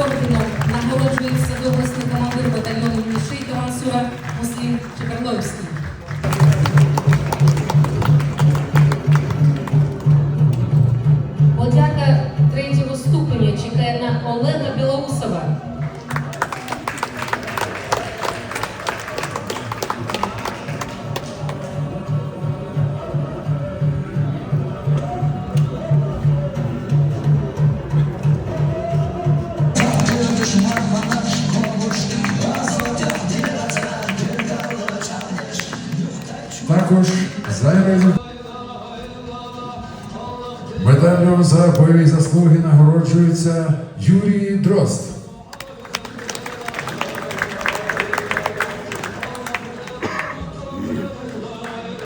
Ордену нагороджується доблесний командир батальйону Кухоня чекає на Олега Білоусова. Також зайвий медаллю за бойові заслуги нагороджується Юрій Дрозд.